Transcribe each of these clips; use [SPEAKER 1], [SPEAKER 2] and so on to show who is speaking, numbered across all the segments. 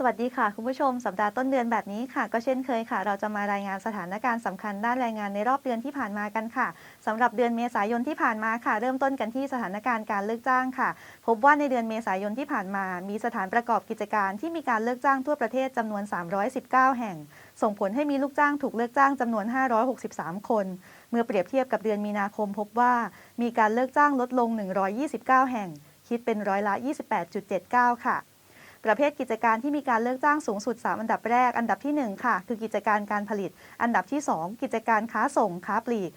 [SPEAKER 1] สวัสดีค่ะ คุณผู้ชมสัปดาห์ต้นเดือนแบบนี้ค่ะ ก็เช่นเคยค่ะ เราจะมารายงานสถานการณ์สำคัญด้านแรงงานในรอบเดือนที่ผ่านมากันค่ะสำหรับเดือนเมษายนที่ผ่านมาค่ะ เริ่มต้นกันที่สถานการณ์การเลิกจ้างค่ะ พบว่าในเดือนเมษายนที่ผ่านมา มีสถานประกอบกิจการที่มีการเลิกจ้างทั่วประเทศจำนวน 319 แห่ง ส่งผลให้มีลูกจ้างถูกเลิกจ้างจำนวน 563 คน เมื่อเปรียบเทียบกับเดือนมีนาคม พบว่ามีการเลิกจ้างลดลง 129 แห่ง คิดเป็นร้อยละ 28.79 ค่ะ ประเภทกิจการที่มีการเลิกจ้างสูงสุด 3 อันดับแรก อันดับที่ 1 ค่ะ คือกิจการการผลิต อันดับที่ 2 กิจการค้าส่งค้าปลีก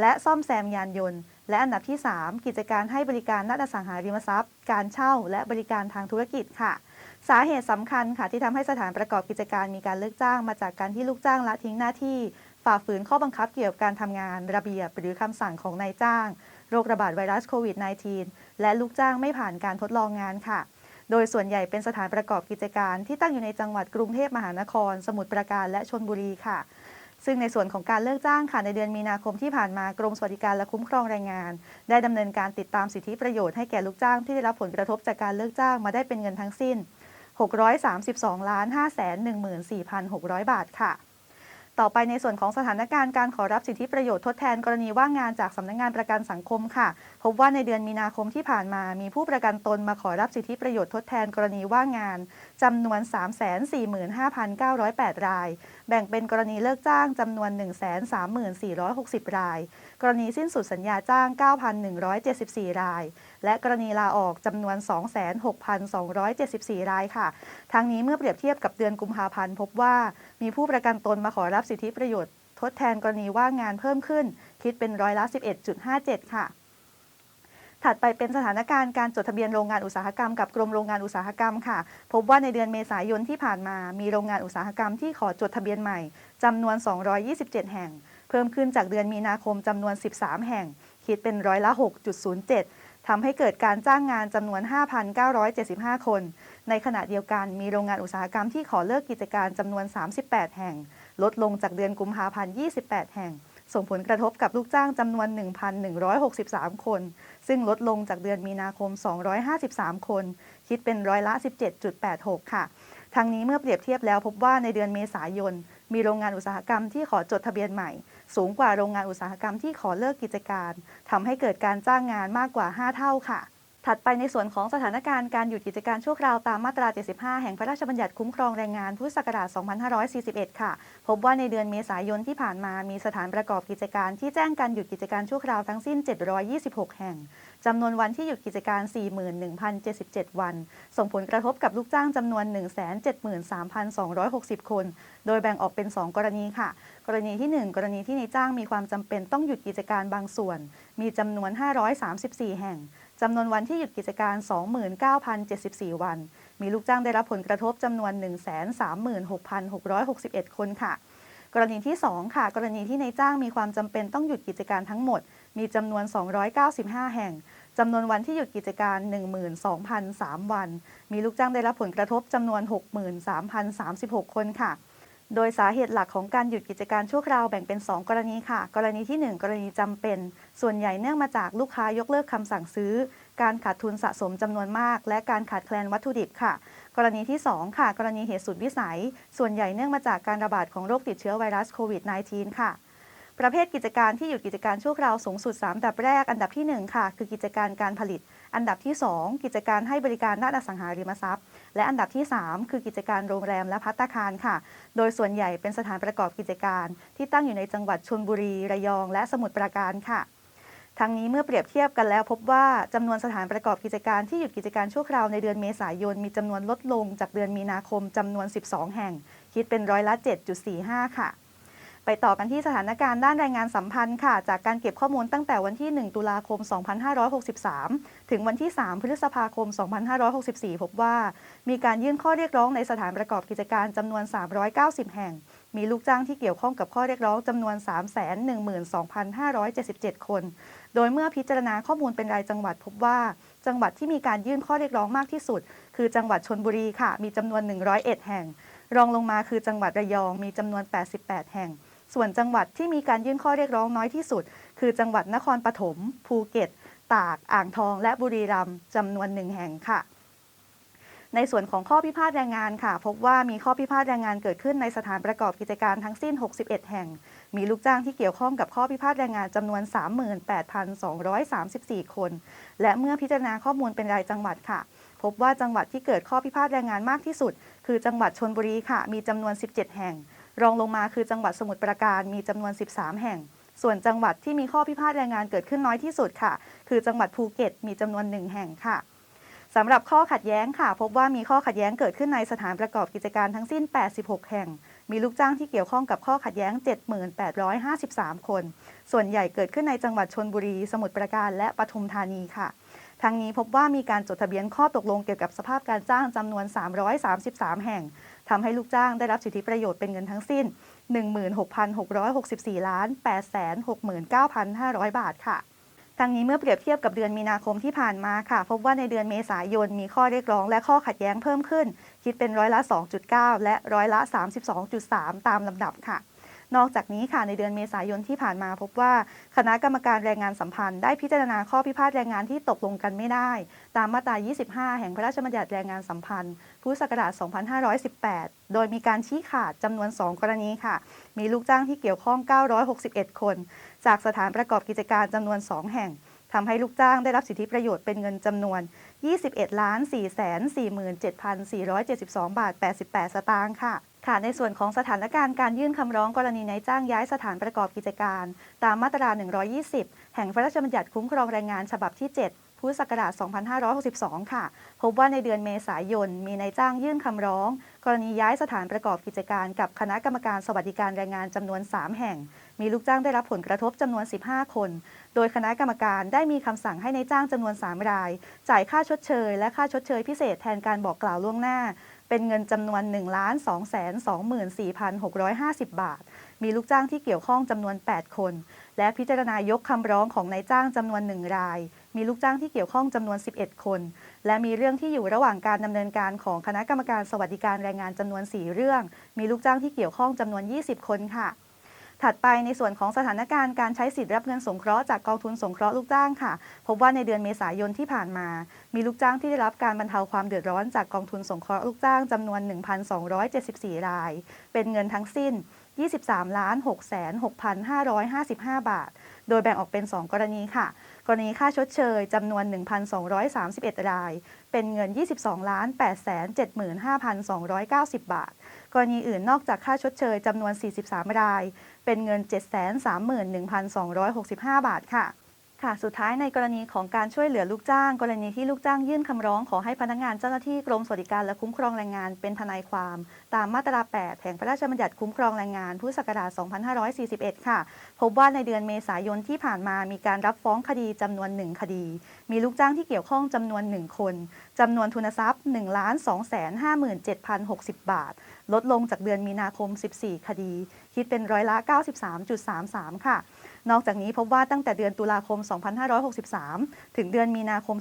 [SPEAKER 1] และซ่อมแซมยานยนต์ และอันดับที่ 3 กิจการให้บริการด้านอสังหาริมทรัพย์ การเช่า และบริการทางธุรกิจค่ะสาเหตุสำคัญค่ะที่ทำให้สถานประกอบกิจการมีการเลิกจ้างมาจากการที่ลูกจ้างละทิ้งหน้าที่ ฝ่าฝืนข้อบังคับเกี่ยวกับการทำงานระเบียบหรือคำสั่งของนายจ้าง โรคระบาดไวรัสโควิด -19 และลูกจ้างไม่ผ่านการทดลองงานค่ะ โดยส่วนใหญ่เป็นสถานประกอบกิจการที่ตั้งอยู่ในจังหวัดกรุงเทพมหานคร สมุทรปราการและชนบุรีค่ะ ซึ่งในส่วนของการเลิกจ้างค่ะในเดือนมีนาคมที่ผ่านมากรมสวัสดิการและคุ้มครองแรงงาน ได้ดำเนินการติดตามสิทธิประโยชน์ให้แก่ลูกจ้างที่ได้รับผลกระทบจากการเลิกจ้างมาได้เป็นเงินทั้งสิ้น 632ล้าน5 1 4 6 0 0 บาทค่ะ ต่อไปในส่วนของสถานการณ์การขอรับสิทธิประโยชน์ทดแทนกรณีว่างงานจากสำนักงานประกันสังคมค่ะ พบว่าในเดือนมีนาคมที่ผ่านมา มีผู้ประกันตนมาขอรับสิทธิประโยชน์ทดแทนกรณีว่างงานจำนวน 345,908 ราย แบ่งเป็นกรณีเลิกจ้างจำนวน 134,460 ราย กรณีสิ้นสุดสัญญาจ้าง 9,174 รายและกรณีลาออกจำนวน 26,274 รายค่ะ ทั้งนี้เมื่อเปรียบเทียบกับเดือนกุมภาพันธ์พบว่ามีผู้ประกันตนมาขอรับสิทธิประโยชน์ ทดแทนกรณีว่างงานเพิ่มขึ้น คิดเป็นร้อยละ 11.57 ค่ะถัดไปเป็นสถานการณ์การจดทะเบียนโรงงานอุตสาหกรรมกับกรมโรงงานอุตสาหกรรมค่ะ พบว่าในเดือนเมษายนที่ผ่านมา มีโรงงานอุตสาหกรรมที่ขอจดทะเบียนใหม่จำนวน 227 แห่ง เพิ่มขึ้นจากเดือนมีนาคมจำนวน 13 แห่ง คิดเป็นร้อยละ 6.07 ทำให้เกิดการจ้างงานจำนวน 5,975 คน ในขณะเดียวกันมีโรงงานอุตสาหกรรมที่ขอเลิกกิจการจำนวน 38 แห่ง ลดลงจากเดือนกุมภาพันธ์ 28 แห่ง ส่งผลกระทบกับลูกจ้างจำนวน 1,163 คน ซึ่งลดลงจากเดือนมีนาคม 253 คน คิดเป็นร้อยละ 17.86 ค่ะ ทั้งนี้เมื่อเปรียบเทียบแล้วพบว่าในเดือนเมษายน มีโรงงานอุตสาหกรรมที่ขอจดทะเบียนใหม่ สูงกว่าโรงงานอุตสาหกรรมที่ขอเลิกกิจการทำให้เกิดการจ้างงานมากกว่า 5 เท่าค่ะ ถัดไปในส่วนของสถานการณ์การหยุดกิจการชั่วคราวตามมาตรา 75 แห่งพระราชบัญญัติคุ้มครองแรงงานพุทธศักราช 2541 ค่ะ พบว่าในเดือนเมษายนที่ผ่านมามีสถานประกอบกิจการที่แจ้งการหยุดกิจการชั่วคราวทั้งสิ้น 726 แห่งจำนวนวันที่หยุดกิจการ 41,077 วัน ส่งผลกระทบกับลูกจ้างจำนวน 173,260 คน โดยแบ่งออกเป็น 2 กรณีค่ะ กรณีที่ 1 กรณีที่ในจ้างมีความจำเป็นต้องหยุดกิจการบางส่วน มีจำนวน 534 แห่งจำนวนวันที่หยุดกิจการ 29,074 วัน มีลูกจ้างได้รับผลกระทบจำนวน 136,661 คนค่ะ กรณีที่ 2 ค่ะ กรณีที่ในจ้างมีความจำเป็นต้องหยุดกิจการทั้งหมด มีจำนวน 295 แห่งจำนวนวันที่หยุดกิจการ 12,003 วัน มีลูกจ้างได้รับผลกระทบจำนวน 63,036 คนค่ะ โดยสาเหตุหลักของการหยุดกิจการชั่วคราวแบ่งเป็น 2 กรณีค่ะ กรณีที่ 1 กรณีจำเป็น ส่วนใหญ่เนื่องมาจากลูกค้ายกเลิกคำสั่งซื้อ การขาดทุนสะสมจำนวนมาก และการขาดแคลนวัตถุดิบค่ะ กรณีที่ 2 ค่ะ กรณีเหตุสุดวิสัย ส่วนใหญ่เนื่องมาจากการระบาดของโรคติดเชื้อไวรัสโควิด -19 ค่ะ ประเภทกิจการที่หยุดกิจการชั่วคราวสูงสุด 3 อันดับแรก อันดับที่ 1 ค่ะ คือกิจการการผลิต อันดับที่ 2 กิจการให้บริการด้านอสังหาริมทรัพย์ และอันดับที่ 3 คือกิจการโรงแรมและพัตตาคารค่ะ โดยส่วนใหญ่เป็นสถานประกอบกิจการ ที่ตั้งอยู่ในจังหวัดชลบุรี ระยอง และสมุทรปราการค่ะ ทั้งนี้เมื่อเปรียบเทียบกันแล้วพบว่าจำนวนสถานประกอบกิจการที่หยุดกิจการชั่วคราวในเดือนเมษายนมีจำนวนลดลงจากเดือนมีนาคมจำนวน 12 แห่ง คิดเป็นร้อยละ 7.45 ค่ะ ไปต่อกันที่สถานการณ์ด้านแรงงานสัมพันธ์ค่ะ จากการเก็บข้อมูลตั้งแต่วันที่ 1 ตุลาคม 2563 ถึงวันที่ 3 พฤษภาคม 2564 พบว่า มีการยื่นข้อเรียกร้องในสถานประกอบกิจการจำนวน 390 แห่ง มีลูกจ้างที่เกี่ยวข้องกับข้อเรียกร้องจำนวน 312,577 คน โดยเมื่อพิจารณาข้อมูลเป็นรายจังหวัดพบว่า จังหวัดที่มีการยื่นข้อเรียกร้องมากที่สุด คือจังหวัดชนบุรีค่ะ มีจำนวน 101 แห่ง รองลงมาคือจังหวัดระยองมีจำนวน 88 แห่ง ส่วนจังหวัดที่มีการยื่นข้อเรียกร้องน้อยที่สุด คือจังหวัดนครปฐมภูเก็ต ตาก อ่างทอง และบุรีรัมย์จำนวนหนึ่งแห่งค่ะ ในส่วนของข้อพิพาทแรงงานค่ะ พบว่ามีข้อพิพาทแรงงานเกิดขึ้นในสถานประกอบกิจการทั้งสิ้น 61 แห่ง มีลูกจ้างที่เกี่ยวข้องกับข้อพิพาทแรงงานจำนวน 38,234 คน และเมื่อพิจารณาข้อมูลเป็นรายจังหวัดค่ะพบว่าจังหวัดที่เกิดข้อพิพาทแรงงานมากที่สุด คือจังหวัดชนบุรีค่ะ มีจำนวน 17 แห่ง รองลงมาคือจังหวัดสมุทรปราการมีจำนวน 13 แห่ง ส่วนจังหวัดที่มีข้อพิพาทแรงงานเกิดขึ้นน้อยที่สุดค่ะ คือจังหวัดภูเก็ต มีจำนวนหนึ่งแห่งค่ะสำหรับข้อขัดแย้งค่ะ พบว่ามีข้อขัดแย้งเกิดขึ้นในสถานประกอบกิจการทั้งสิ้น 86 แห่ง มีลูกจ้างที่เกี่ยวข้องกับข้อขัดแย้ง 7853 คน ส่วนใหญ่เกิดขึ้นในจังหวัดชนบุรี สมุทรปราการและปทุมธานีค่ะ ทั้งนี้พบว่ามีการจดทะเบียนข้อตกลงเกี่ยวกับสภาพการจ้างจำนวน 333 แห่งทำให้ลูกจ้างได้รับสิทธิประโยชน์เป็นเงินทั้งสิ้น 16,664 ล้าน869,500 บาทค่ะทั้งนี้เมื่อเปรียบเทียบกับเดือนมีนาคมที่ผ่านมาค่ะ พบว่าในเดือนเมษายนมีข้อเรียกร้องและข้อขัดแย้งเพิ่มขึ้น คิดเป็นร้อยละ 2.9 และร้อยละ 32.3 ตามลำดับค่ะ นอกจากนี้ค่ะในเดือนเมษายนที่ผ่านมาพบว่า คณะกรรมการแรงงานสัมพันธ์ได้พิจารณาข้อพิพาทแรงงานที่ตกลงกันไม่ได้ ตามมาตรา 25 แห่งพระราชบัญญัติแรงงานสัมพันธ์ พุทธศักราช 2518 โดยมีการชี้ขาดจำนวน 2 กรณีค่ะ มีลูกจ้างที่เกี่ยวข้อง 961 คน จากสถานประกอบกิจการจำนวน 2 แห่งทำให้ลูกจ้างได้รับสิทธิประโยชน์เป็นเงินจำนวน 21,447,472 บาท 88 สตางค์ค่ะ ค่ะในส่วนของสถานการณ์การยื่นคำร้องกรณีนายจ้างย้ายสถานประกอบกิจการ ตามมาตรา 120 แห่งพระราชบัญญัติคุ้มครองแรงงานฉบับที่ 7 พุทธศักราช 2562 ค่ะ พบว่าในเดือนเมษายน มีนายจ้างยื่นคำร้อง กรณีย้ายสถานประกอบกิจการ กับคณะกรรมการสวัสดิการแรงงานจำนวน 3 แห่ง มีลูกจ้างได้รับผลกระทบจำนวน 15 คน โดยคณะกรรมการได้มีคำสั่งให้ในายจ้างจำนวน 3 ราย จ่ายค่าชดเชย และค่าชดเชยพิเศษแทนการบอกกล่าวล่วงหน้า เป็นเงินจำนวน 1 2 2 4 6 5 0 บาท มีลูกจ้างที่เกี่ยวข้องจำนวน 8 คน และพิจารณายกคำร้องของนายจ้างจำนวน 1 ราย มีลูกจ้างที่เกี่ยวข้องจำนวน 11 คน และมีเรื่องที่อยู่ระหว่างการดำเนินการของคณะกรรมการสวัสดิการแรงงานจำนวน 4 เรื่อง มีลูกจ้างที่เกี่ยวข้องจำนวน 20 คนค่ะ ถัดไปในส่วนของสถานการณ์การใช้สิทธิ์รับเงินสงเคราะห์จากกองทุนสงเคราะห์ลูกจ้างค่ะ พบว่าในเดือนเมษายนที่ผ่านมา มีลูกจ้างที่ได้รับการบรรเทาความเดือดร้อนจากกองทุนสงเคราะห์ลูกจ้างจำนวน 1,274 ราย เป็นเงินทั้งสิ้น 23ล้าน6 6 555 บาท โดยแบ่งออกเป็น 2 กรณีค่ะ กรณีค่าชดเชยจำนวน 1,231 ราย เป็นเงิน 22ล้าน8 75,290 บาท กรณีอื่นนอกจากค่าชดเชยจำนวน 43 ราย เป็นเงิน 731,265 บาทค่ะ ค่ะ สุดท้ายในกรณีของการช่วยเหลือลูกจ้าง กรณีที่ลูกจ้างยื่นคำร้องขอให้พนักงานเจ้าหน้าที่กรมสวัสดิการและคุ้มครองแรงงานเป็นทนายความ ตามมาตรา 8 แห่งพระราชบัญญัติคุ้มครองแรงงานพุทธศักราช 2541 ค่ะ พบว่าในเดือนเมษายนที่ผ่านมามีการรับฟ้องคดีจำนวน 1 คดี มีลูกจ้างที่เกี่ยวข้องจำนวน 1 คนจำนวนทุนทรัพย์ 1 2 5 7 0 60 บาท ลดลงจากเดือนมีนาคม 14 คดี คิดเป็นร้อยละ 93.33 ค่ะ นอกจากนี้พบว่าตั้งแต่เดือนตุลาคม 2563 ถึงเดือนมีนาคม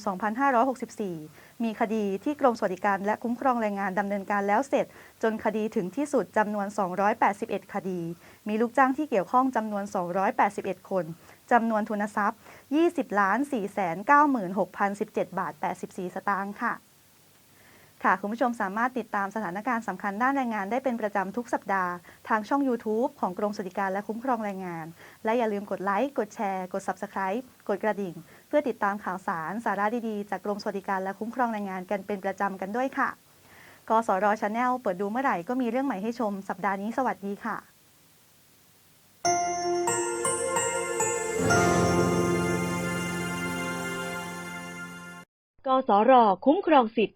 [SPEAKER 1] 2564 มีคดีที่กรมสวัสดิการและคุ้มครองแรงงานดำเนินการแล้วเสร็จ จนคดีถึงที่สุดจำนวน 281 คดี มีลูกจ้างที่เกี่ยวข้องจำนวน 281 คนจำนวนทุนทรัพย์ 20 4 9 6 0 1 7 บาท 84 สตางค์ค่ะ ค่ะ คุณผู้ชมสามารถติดตามสถานการณ์สำคัญด้านแรงงานได้เป็นประจำทุกสัปดาห์ ทางช่อง YouTube ของกรมสวัสดิการและคุ้มครองแรงงาน และอย่าลืมกดไลค์ กดแชร์ กด Subscribe กดกระดิ่ง เพื่อติดตามข่าวสาร สาระดีๆ จากกรมสวัสดิการและคุ้มครองแรงงานกันเป็นประจำกันด้วยค่ะ กสรชาแนลเปิดดูเมื่อไหร่ก็มีเรื่องใหม่ให้ชม สัปดาห์นี้สวัสดีค่ะ
[SPEAKER 2] กสรคุ้มครองสิทธิ